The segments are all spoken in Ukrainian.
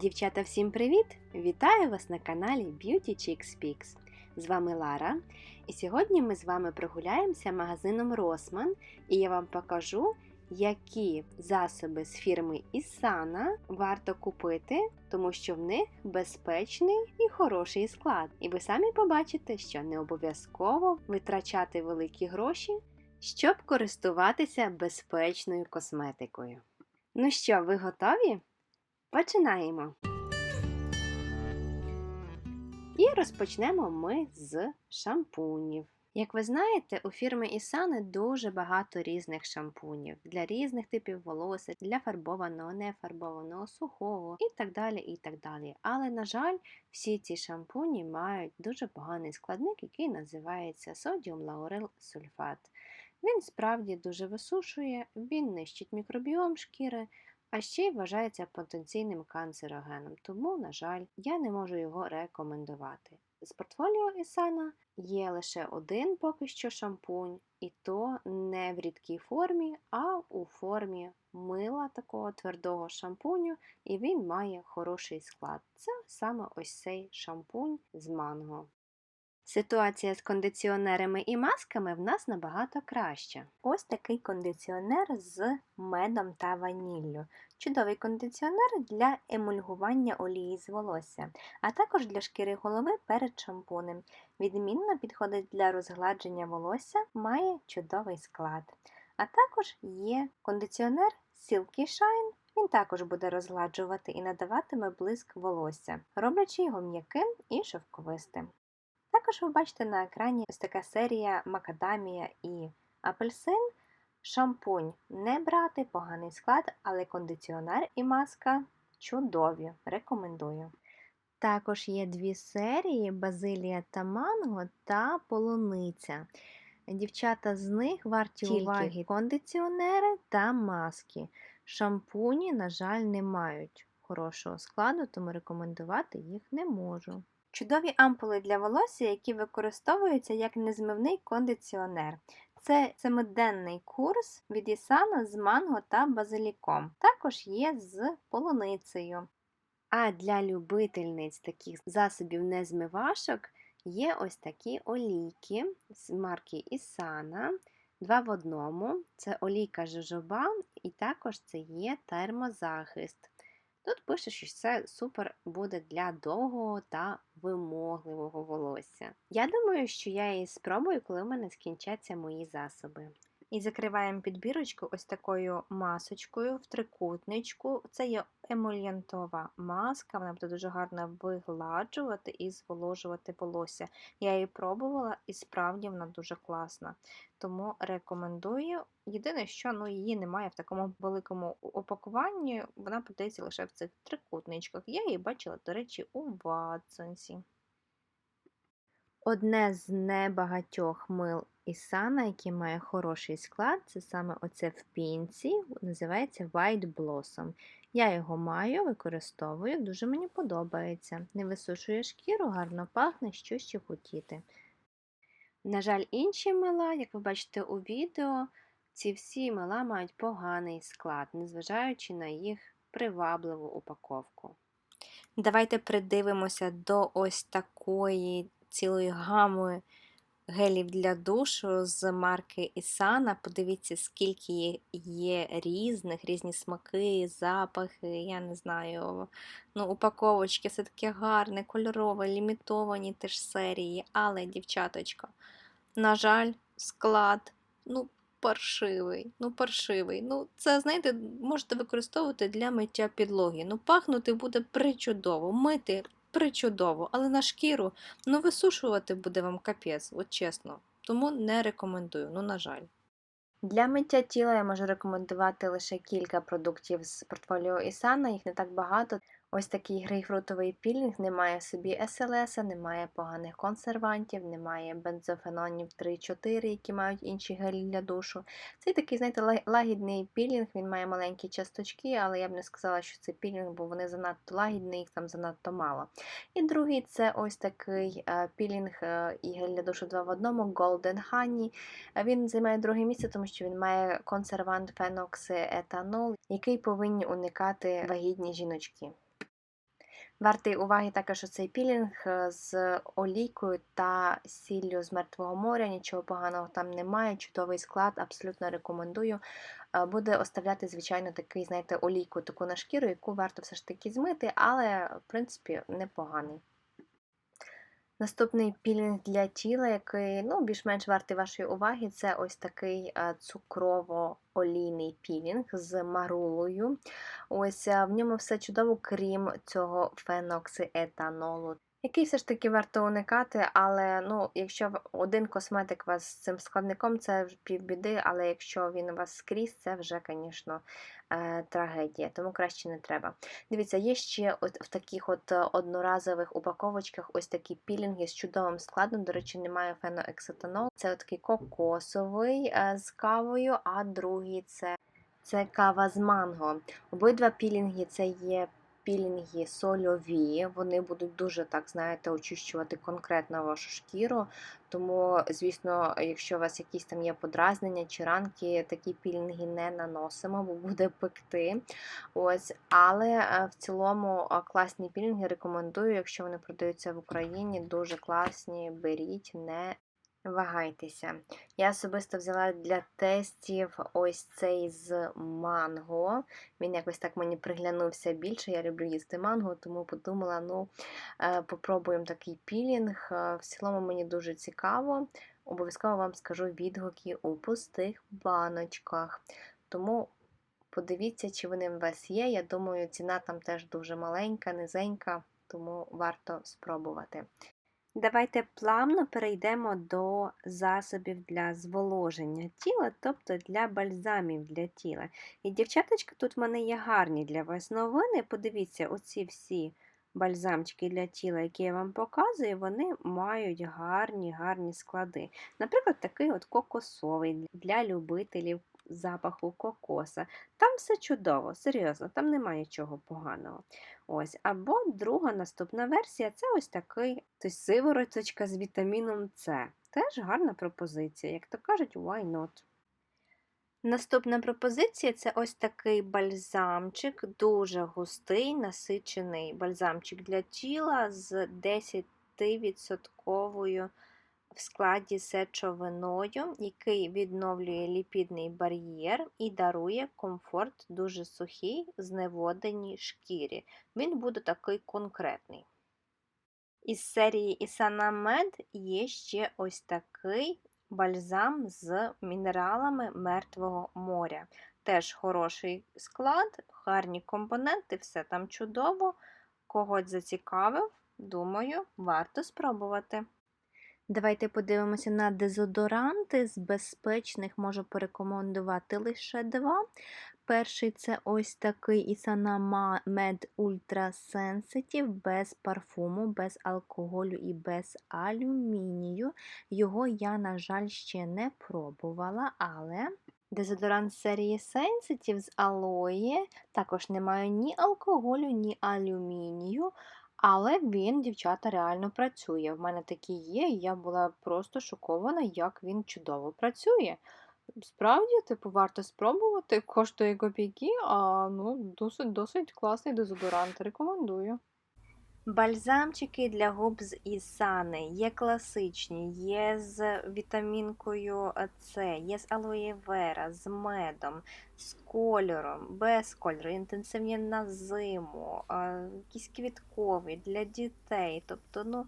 Дівчата, всім привіт! Вітаю вас на каналі Beauty Chicks Picks. З вами Лара. І сьогодні ми з вами прогуляємося магазином Росман, і я вам покажу, які засоби з фірми Ісана варто купити, тому що в них безпечний і хороший склад. І ви самі побачите, що не обов'язково витрачати великі гроші, щоб користуватися безпечною косметикою. Ну що, ви готові? Починаємо. І розпочнемо ми з шампунів. Як ви знаєте, у фірми Ісани дуже багато різних шампунів для різних типів волосся, для фарбованого, нефарбованого, сухого і так далі. і так далі. Але, на жаль, всі ці шампуні мають дуже поганий складник, який називається содіум лаурил сульфат. Він справді дуже висушує, він нищить мікробіом шкіри а ще й вважається потенційним канцерогеном, тому, на жаль, я не можу його рекомендувати. З портфоліо Ісана є лише один поки що шампунь, і то не в рідкій формі, а у формі мила такого твердого шампуню, і він має хороший склад. Це саме ось цей шампунь з манго. Ситуація з кондиціонерами і масками в нас набагато краща. Ось такий кондиціонер з медом та ваніллю. Чудовий кондиціонер для емульгування олії з волосся, а також для шкіри голови перед шампунем. Відмінно підходить для розгладження волосся, має чудовий склад. А також є кондиціонер Silky Shine. Він також буде розгладжувати і надаватиме блиск волосся, роблячи його м'яким і шовковистим. Також ви бачите на екрані ось така серія Макадамія і апельсин. Шампунь не брати, поганий склад, але кондиціонер і маска чудові. Рекомендую. Також є дві серії Базилія та Манго та Полуниця. Дівчата з них варті Тільки уваги кондиціонери та маски. Шампуні, на жаль, не мають хорошого складу, тому рекомендувати їх не можу. Чудові ампули для волосся, які використовуються як незмивний кондиціонер. Це семиденний курс від Ісана з манго та базиліком. Також є з полуницею. А для любительниць таких засобів незмивашок є ось такі олійки з марки Ісана. Два в одному це олійка жожоба, і також це є термозахист. Тут пише, що це супер буде для довгого та вимогливого волосся. Я думаю, що я її спробую, коли в мене скінчаться мої засоби. І закриваємо підбірочку ось такою масочкою в трикутничку. Це є емульянтова маска, вона буде дуже гарно вигладжувати і зволожувати волосся. Я її пробувала і справді вона дуже класна. Тому рекомендую. Єдине, що ну, її немає в такому великому упакуванні, вона подається лише в цих трикутничках. Я її бачила, до речі, у Ватсонсі. Одне з небагатьох мил Ісана, який має хороший склад, це саме оце в пінці, називається White Blossom. Я його маю, використовую, дуже мені подобається. Не висушує шкіру, гарно пахне, що ще хотіти. На жаль, інші мила, як ви бачите у відео, ці всі мила мають поганий склад, незважаючи на їх привабливу упаковку. Давайте придивимося до ось такої цілої гами гелів для душу з марки Ісана. Подивіться, скільки є різних, різні смаки, запахи, я не знаю, ну, упаковочки, все таке гарне, кольорове, лімітовані теж серії. Але, дівчаточка, на жаль, склад, ну, паршивий, ну, паршивий. Ну, це, знаєте, можете використовувати для миття підлоги. Ну, пахнути буде причудово. Мити причудово, але на шкіру ну висушувати буде вам капець, от чесно. Тому не рекомендую, ну, на жаль. Для миття тіла я можу рекомендувати лише кілька продуктів з портфоліо Ісана, їх не так багато. Ось такий грейпфрутовий пілінг не має в собі СЛС, немає поганих консервантів, немає бензофенонів 3-4, які мають інші гелі для душу. Цей такий, знаєте, лагідний пілінг, він має маленькі часточки, але я б не сказала, що це пілінг, бо вони занадто лагідні, їх там занадто мало. І другий це ось такий е, пілінг е, і гель для душу 2 в одному Golden Honey. Він займає друге місце, тому що він має консервант феноксиетанол, який повинні уникати вагітні жіночки. Вартий уваги також цей пілінг е, з олійкою та сіллю з мертвого моря. Нічого поганого там немає. Чудовий склад, абсолютно рекомендую. Е, Буде оставляти, звичайно, такий, знаєте, олійку таку на шкіру, яку варто все ж таки змити, але, в принципі, непоганий. Наступний пілінг для тіла, який ну, більш-менш вартий вашої уваги, це ось такий е, цукрово-олійний пілінг з марулою. Ось е, в ньому все чудово, крім цього феноксиетанолу. Який все ж таки варто уникати, але ну, якщо один косметик у вас з цим складником, це півбіди, але якщо він у вас скрізь, це вже, звісно, е, трагедія, тому краще не треба. Дивіться, є ще от в таких от е, одноразових упаковочках ось такі пілінги з чудовим складом. До речі, немає феноексетанолу. Це такий кокосовий е, з кавою, а другий це, це кава з манго. Обидва пілінги це є пілінги сольові. Вони будуть дуже так, знаєте, очищувати конкретно вашу шкіру. Тому, звісно, якщо у вас якісь там є подразнення чи ранки, такі пілінги не наносимо, бо буде пекти. Ось, але е, в цілому е, класні пілінги рекомендую, якщо вони продаються в Україні, дуже класні, беріть, не вагайтеся. Я особисто взяла для тестів ось цей з манго. Він якось так мені приглянувся більше. Я люблю їсти манго, тому подумала, ну, е, попробуємо такий пілінг. Е, В цілому мені дуже цікаво. Обов'язково вам скажу відгуки у пустих баночках. Тому подивіться, чи вони у вас є. Я думаю, ціна там теж дуже маленька, низенька, тому варто спробувати. Давайте плавно перейдемо до засобів для зволоження тіла, тобто для бальзамів для тіла. І, дівчаточка, тут в мене є гарні для вас новини. Подивіться, оці всі бальзамчики для тіла, які я вам показую, вони мають гарні гарні склади. Наприклад, такий от кокосовий для любителів запаху кокоса. Там все чудово, серйозно, там немає нічого поганого. Ось, Або друга наступна версія це ось такий тобто сивороточка з вітаміном С. Теж гарна пропозиція, як то кажуть, why not? Наступна пропозиція це ось такий бальзамчик, дуже густий, насичений бальзамчик для тіла з 10% в складі сечовиною, який відновлює ліпідний бар'єр і дарує комфорт дуже сухій, зневоденій шкірі. Він буде такий конкретний. Із серії Med є ще ось такий бальзам з мінералами Мертвого моря. Теж хороший склад, гарні компоненти, все там чудово. Когось зацікавив, думаю, варто спробувати. Давайте подивимося на дезодоранти. З безпечних можу порекомендувати лише два. Перший це ось такий Isana Med Ultra Sensitive без парфуму, без алкоголю і без алюмінію. Його я, на жаль, ще не пробувала, але дезодорант серії Sensitive з алоє також не має ні алкоголю, ні алюмінію. Але він, дівчата, реально працює. В мене такі є, і я була просто шокована, як він чудово працює. Справді, типу, варто спробувати, коштує копійки, а ну, досить досить класний дезодорант. Рекомендую. Бальзамчики для губ з Ісани є класичні, є з вітамінкою С, є з алоє вера, з медом, з кольором, без кольору, інтенсивні на зиму, якісь квіткові для дітей. Тобто, ну,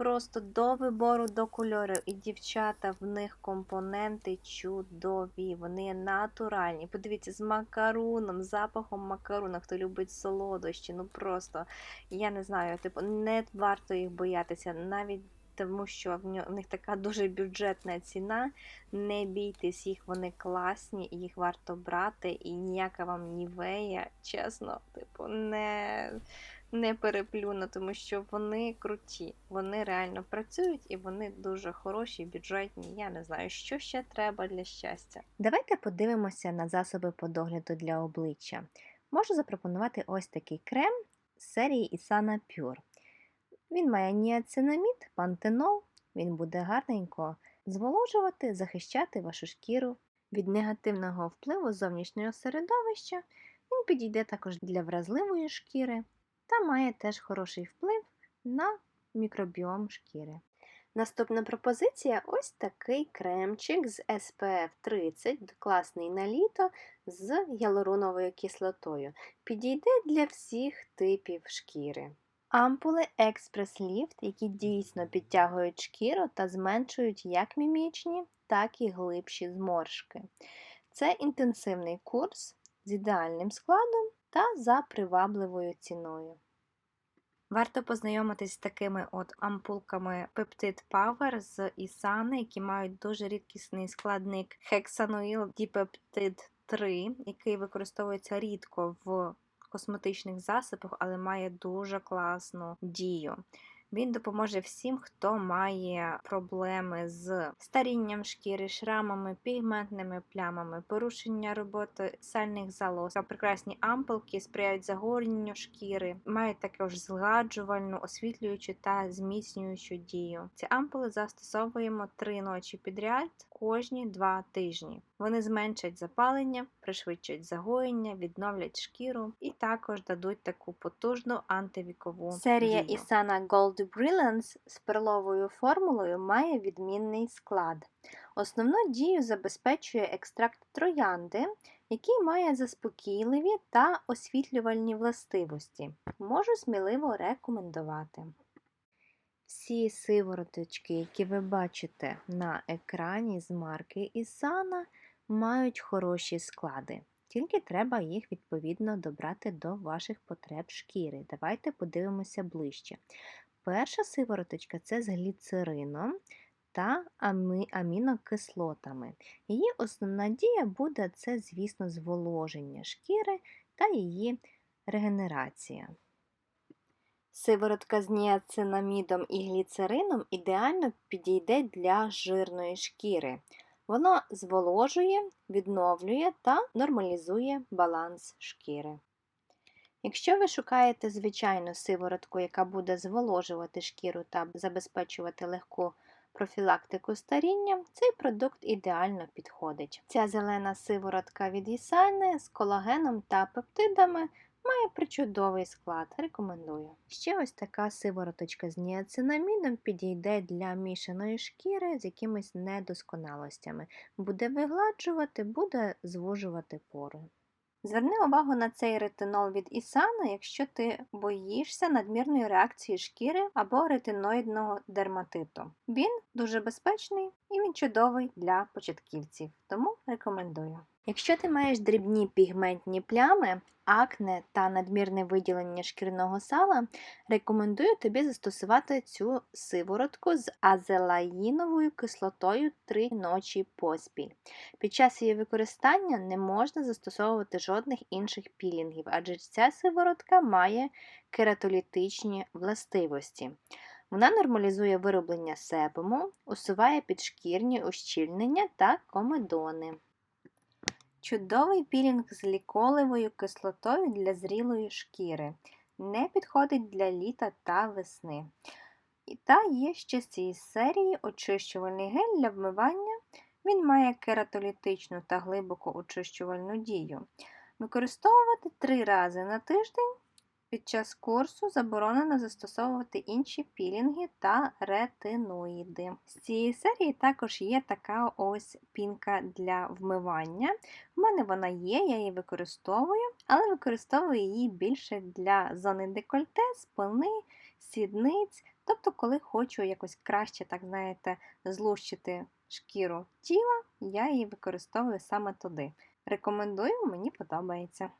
просто до вибору, до кольору. І дівчата, в них компоненти чудові, вони натуральні. Подивіться, з макаруном, запахом макаруна, хто любить солодощі, ну просто, я не знаю, типу, не варто їх боятися, навіть тому що в них така дуже бюджетна ціна. Не бійтесь їх, вони класні, їх варто брати, і ніяка вам нівея, чесно, типу, не, не переплюну, тому що вони круті, вони реально працюють і вони дуже хороші, бюджетні. Я не знаю, що ще треба для щастя. Давайте подивимося на засоби по догляду для обличчя. Можу запропонувати ось такий крем з серії Isana Pure. Він має ніацинамід, пантенол, він буде гарненько зволожувати, захищати вашу шкіру від негативного впливу зовнішнього середовища. Він підійде також для вразливої шкіри та має теж хороший вплив на мікробіом шкіри. Наступна пропозиція ось такий кремчик з SPF 30, класний на літо з гіалуроновою кислотою. Підійде для всіх типів шкіри. Ампули Express Lift, які дійсно підтягують шкіру та зменшують як мімічні, так і глибші зморшки. Це інтенсивний курс з ідеальним складом та за привабливою ціною. Варто познайомитись з такими от ампулками Peptid Power з Ісани, які мають дуже рідкісний складник Hexanoil Dipeptid 3, який використовується рідко в косметичних засобах, але має дуже класну дію. Він допоможе всім, хто має проблеми з старінням шкіри, шрамами, пігментними плямами, порушення роботи сальних залоз. Прекрасні ампулки сприяють загорненню шкіри, мають також згладжувальну, освітлюючу та зміцнюючу дію. Ці ампули застосовуємо три ночі підряд кожні два тижні. Вони зменшать запалення, пришвидшать загоєння, відновлять шкіру і також дадуть таку потужну антивікову Серія дію. Isana Gold Brilliance з перловою формулою має відмінний склад. Основну дію забезпечує екстракт троянди, який має заспокійливі та освітлювальні властивості. Можу сміливо рекомендувати. Всі сивороточки, які ви бачите на екрані з марки Ісана, мають хороші склади. Тільки треба їх відповідно добрати до ваших потреб шкіри. Давайте подивимося ближче. Перша сивороточка це з гліцерином та амі- амінокислотами. Її основна дія буде це, звісно, зволоження шкіри та її регенерація. Сиворотка з ніацинамідом і гліцерином ідеально підійде для жирної шкіри. Воно зволожує, відновлює та нормалізує баланс шкіри. Якщо ви шукаєте звичайну сиворотку, яка буде зволожувати шкіру та забезпечувати легку профілактику старіння, цей продукт ідеально підходить. Ця зелена сиворотка від Ісани з колагеном та пептидами має причудовий склад, рекомендую. Ще ось така сивороточка з ніацинамідом підійде для мішаної шкіри з якимись недосконалостями. Буде вигладжувати, буде звужувати пори. Зверни увагу на цей ретинол від Ісана, якщо ти боїшся надмірної реакції шкіри або ретиноїдного дерматиту. Він дуже безпечний і він чудовий для початківців, тому рекомендую. Якщо ти маєш дрібні пігментні плями, акне та надмірне виділення шкірного сала, рекомендую тобі застосувати цю сиворотку з азелаїновою кислотою 3 ночі поспіль. Під час її використання не можна застосовувати жодних інших пілінгів, адже ця сиворотка має кератолітичні властивості. Вона нормалізує вироблення себуму, усуває підшкірні ущільнення та комедони. Чудовий пілінг з ліколевою кислотою для зрілої шкіри. Не підходить для літа та весни. І та є ще з цієї серії очищувальний гель для вмивання. Він має кератолітичну та глибоко очищувальну дію. Використовувати три рази на тиждень. Під час курсу заборонено застосовувати інші пілінги та ретиноїди. З цієї серії також є така ось пінка для вмивання. У мене вона є, я її використовую, але використовую її більше для зони декольте, спини, сідниць. Тобто, коли хочу якось краще, так знаєте, злущити шкіру тіла, я її використовую саме туди. Рекомендую, мені подобається.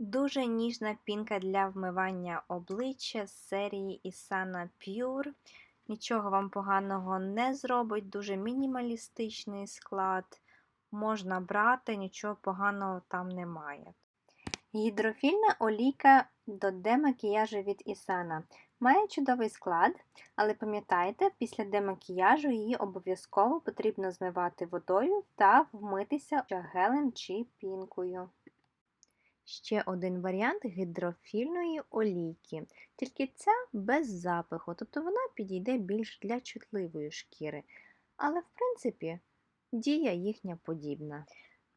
Дуже ніжна пінка для вмивання обличчя з серії Isana Pure. Нічого вам поганого не зробить, дуже мінімалістичний склад. Можна брати, нічого поганого там немає. Гідрофільна олійка до демакіяжу від Isana. Має чудовий склад, але пам'ятайте, після демакіяжу її обов'язково потрібно змивати водою та вмитися гелем чи пінкою. Ще один варіант гідрофільної олійки, тільки ця без запаху, тобто вона підійде більш для чутливої шкіри. Але, в принципі, дія їхня подібна.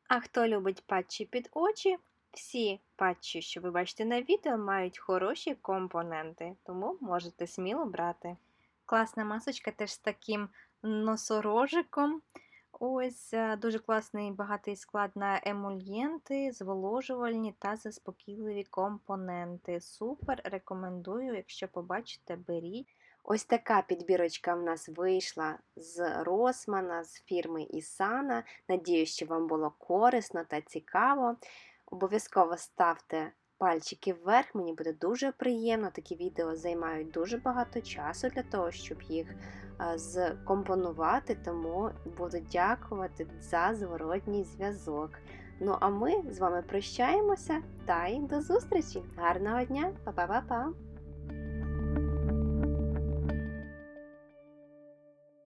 А хто любить патчі під очі, Всі патчі, що ви бачите на відео, мають хороші компоненти, тому можете сміло брати. Класна масочка теж з таким носорожиком. Ось е, дуже класний багатий склад на емульєнти, зволожувальні та заспокійливі компоненти. Супер, рекомендую, якщо побачите, беріть. Ось така підбірочка в нас вийшла з Росмана, з фірми Ісана. Надію, що вам було корисно та цікаво. Обов'язково ставте пальчики вверх, мені буде дуже приємно. Такі відео займають дуже багато часу для того, щоб їх зкомпонувати. тому буду дякувати за зворотній зв'язок. Ну а ми з вами прощаємося та й до зустрічі! Гарного дня! Па-па-па-па!